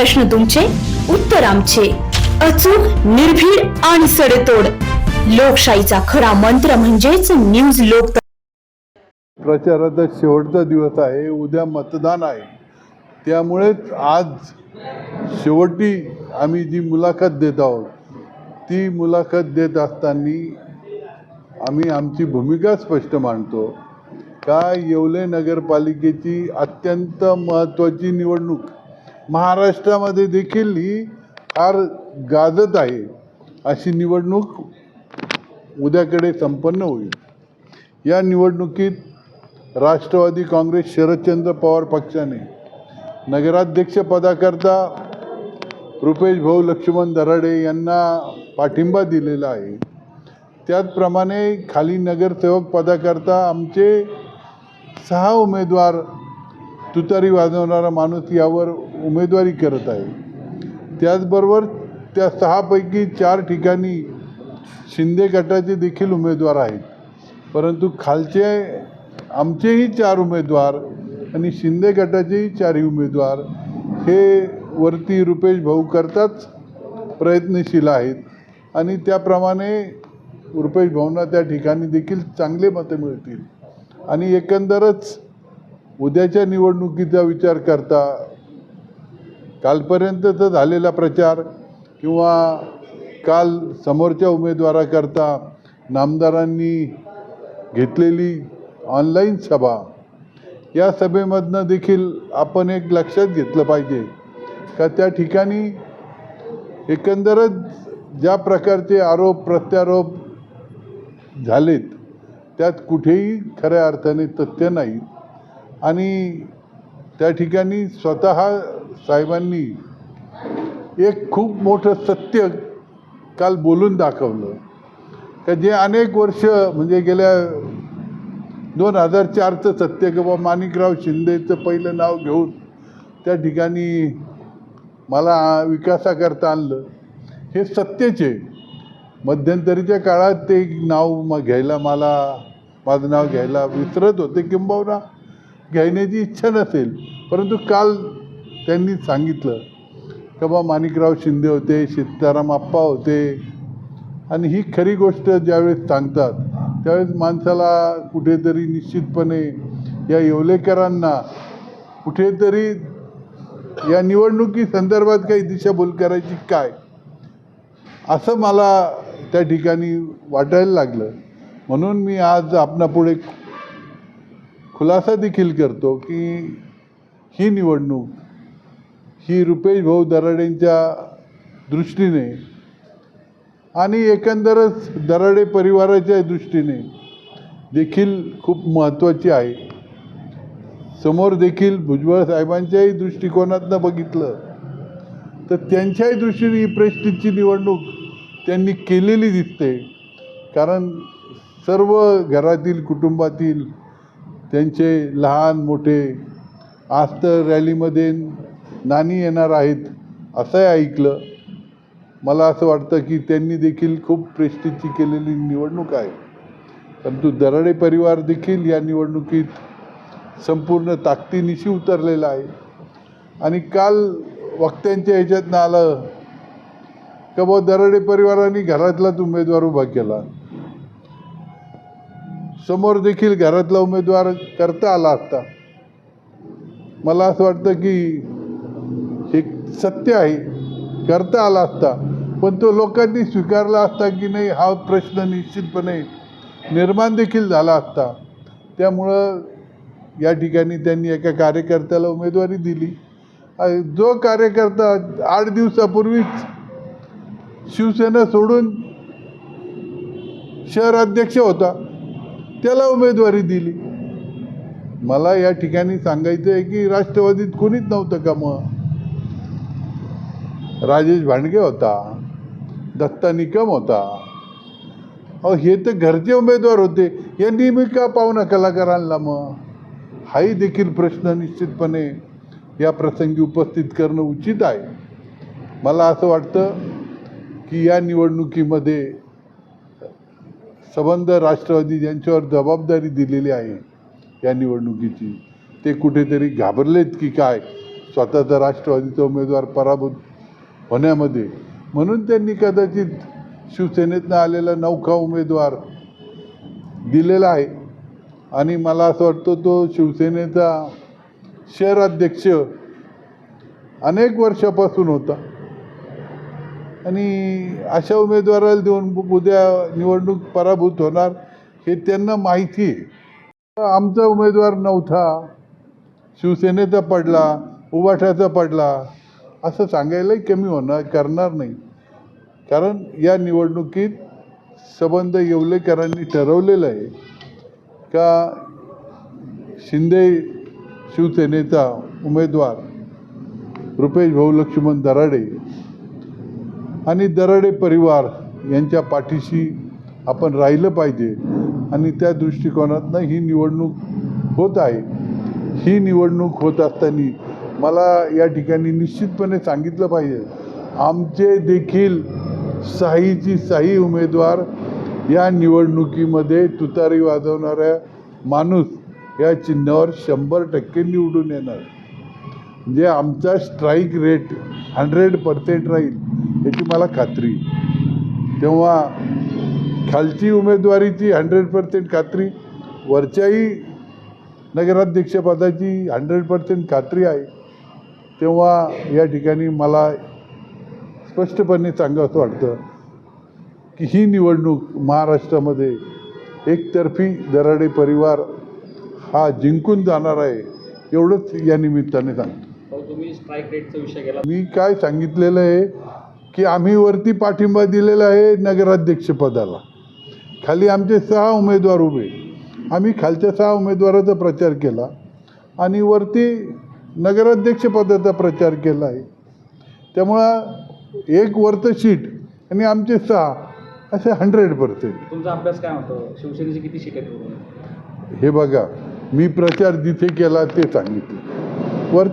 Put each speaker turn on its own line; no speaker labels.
प्रश्न तुमचे उत्तर आमचे. अचूक निर्भीड आणि सडेतोड. लोकशाहीचा खरा मंत्र म्हणजेच न्यूज लोक
प्रचाराचा शेवटचा दिवस आहे उद्या मतदान आहे. त्यामुळेच आज शेवटी आम्ही जी मुलाखत देत आहोत ती मुलाखत देत असताना आम्ही आमची भूमिका स्पष्ट मांडतो. का येवले नगरपालिकेची अत्यंत महत्त्वाची निवडणूक? महाराष्ट्रामध्ये देखील ही फार गाजत आहे. अशी निवडणूक उद्याकडे संपन्न होईल. या निवडणुकीत राष्ट्रवादी काँग्रेस शरदचंद्र पवार पक्षाने नगराध्यक्षपदाकरता रुपेश भाऊ लक्ष्मण दराडे यांना पाठिंबा दिलेला आहे. त्याचप्रमाणे खाली नगरसेवक पदाकरता आमचे सहा उमेदवार तुतारी वाजवणारा माणूस यावर उमेदवारी करत आहे. त्याचबरोबर त्या सहापैकी चार ठिकाणी शिंदे गटाचे देखील उमेदवार आहेत. परंतु खालचे आमचेही चार उमेदवार आणि शिंदे गटाचेही चारही उमेदवार हे वरती रुपेश भाऊ करताच प्रयत्नशील आहेत. आणि त्याप्रमाणे रुपेश भाऊंना त्या ठिकाणी देखील चांगले मतं मिळतील. आणि एकंदरच उद्याच्या निवडणुकीचा विचार करता कालपर्यंतचा झालेला प्रचार किंवा काल समोरच्या उमेदवाराकरता नामदारांनी घेतलेली ऑनलाईन सभा या सभेमधनं देखील आपण एक लक्षात घेतलं पाहिजे का त्या ठिकाणी एकंदरच ज्या प्रकारचे आरोप प्रत्यारोप झालेत त्यात कुठेही खऱ्या अर्थाने तथ्य नाही. आणि त्या ठिकाणी स्वतः साहेबांनी एक खूप मोठं सत्य काल बोलून दाखवलं. का जे अनेक वर्ष म्हणजे गेल्या दोन हजार चारचं सत्य किंवा माणिकराव शिंदेचं पहिलं नाव घेऊन त्या ठिकाणी मला विकासाकरता आणलं. हे सत्तेचे मध्यंतरीच्या काळात ते नाव मग घ्यायला मला माझं नाव घ्यायला विसरत होते किंबहुना घ्यायण्याची इच्छा नसेल. परंतु काल त्यांनी सांगितलं का बा माणिकराव शिंदे होते सीताराम आप्पा होते. आणि ही खरी गोष्ट ज्यावेळेस सांगतात त्यावेळेस माणसाला कुठेतरी निश्चितपणे या येवलेकरांना कुठेतरी या निवडणुकी संदर्भात काही दिशाभूल करायची काय? असं मला त्या ठिकाणी वाटायला लागलं. म्हणून मी आज आपणापुढे खुलासा देखील करतो की ही निवडणूक ही रुपेश भाऊ दराडेंच्या दृष्टीने आणि एकंदरच दराडे परिवाराच्या दृष्टीने देखील खूप महत्त्वाची आहे. समोर देखील भुजबळ साहेबांच्याही दृष्टिकोनातनं बघितलं तर त्यांच्याही दृष्टीने ही प्रेस्टिजची निवडणूक त्यांनी केलेली दिसते. कारण सर्व घरातील कुटुंबातील त्यांचे लहान मोठे आस्तर रॅलीमध्ये नानी येणार आहेत असंही ऐकलं. मला असं वाटतं की त्यांनी देखील खूप प्रेस्टिजची केलेली निवडणूक आहे. परंतु दराडे परिवार देखील या निवडणुकीत संपूर्ण ताकदीनिशी उतरलेला आहे. आणि काल वक्त्यांच्या ह्याच्यातनं आलं का बुवा दराडे परिवाराने घरातलाच उमेदवार उभा केला. समोर देखील घरातला उमेदवार करता आला असता मला असं वाटतं की हे सत्य आहे. करता आला असता. पण तो लोकांनी स्वीकारला असता की नाही हा प्रश्न निश्चितपणे निर्माण देखील झाला असता. त्यामुळं या ठिकाणी त्यांनी एका कार्यकर्त्याला उमेदवारी दिली. जो कार्यकर्ता आठ दिवसापूर्वीच शिवसेना सोडून शहर अध्यक्ष होता त्याला उमेदवारी दिली. मला या ठिकाणी सांगायचं आहे की राष्ट्रवादीत कोणीच नव्हतं का मग? राजेश भांडगे होता दत्ता निकम होता. अहो हे तर घरचे उमेदवार होते. यांनी मी का पाहुणा कलाकारांना मग? हाही देखील प्रश्न निश्चितपणे या प्रसंगी उपस्थित करणं उचित आहे. मला असं वाटतं की या निवडणुकीमध्ये संबंध राष्ट्रवादी ज्यांच्यावर जबाबदारी दिलेली आहे या निवडणुकीची ते कुठेतरी घाबरलेत की काय? स्वतःचा राष्ट्रवादीचा उमेदवार पराभूत होण्यामध्ये. म्हणून त्यांनी कदाचित शिवसेनेतनं आलेला नौखा उमेदवार दिलेला आहे. आणि मला असं वाटतं तो शिवसेनेचा शहर अध्यक्ष अनेक वर्षापासून होता. आणि अशा उमेदवाराला देऊन उद्या निवडणूक पराभूत होणार हे त्यांना माहिती आहे. आमचा उमेदवार नव्हता. शिवसेनेचा पडला उबाठाचा पडला. असं सांगायलाही कमी होणार करणार नाही. कारण या निवडणुकीत संबंध येवलेकरांनी ठरवलेलं आहे का शिंदे शिवसेनेचा उमेदवार रुपेश भाऊ लक्ष्मण दराडे आणि दराडे परिवार यांच्या पाठीशी आपण राहिलं पाहिजे आणि त्या दृष्टिकोनातनं ही निवडणूक होत आहे. ही निवडणूक होत असताना मला या ठिकाणी निश्चितपणे सांगितलं पाहिजे. आमचे देखील साहीची साही उमेदवार या निवडणुकीमध्ये तुतारी वाजवणाऱ्या माणूस या चिन्हावर शंभर टक्के निवडून येणार. म्हणजे आमचा स्ट्राईक रेट हंड्रेड पर्सेंट राहील याची मला खात्री. तेव्हा खालची उमेदवारीची हंड्रेड पर्सेंट खात्री वरच्याही नगराध्यक्षपदाची हंड्रेड पर्सेंट खात्री आहे. तेव्हा या ठिकाणी मला स्पष्टपणे सांगावं वाटतं की ही निवडणूक महाराष्ट्रामध्ये एकतर्फी दराडे परिवार हा जिंकून जाणार आहे एवढंच या निमित्ताने सांगतो.
केला.
मी काय सांगितलेलं आहे की आम्ही वरती पाठिंबा दिलेला आहे नगराध्यक्षपदाला खाली आमचे सहा उमेदवार उभे. आम्ही खालच्या सहा उमेदवाराचा प्रचार केला आणि वरती नगराध्यक्षपदाचा प्रचार केला आहे. त्यामुळं एक वरचं शीट आणि आमचे सहा असे हंड्रेड पर्सेंट
तुमचा अभ्यास काय म्हणतो शिवसेनेची किती आहेत
हे बघा मी प्रचार जिथे केला ते सांगितलं.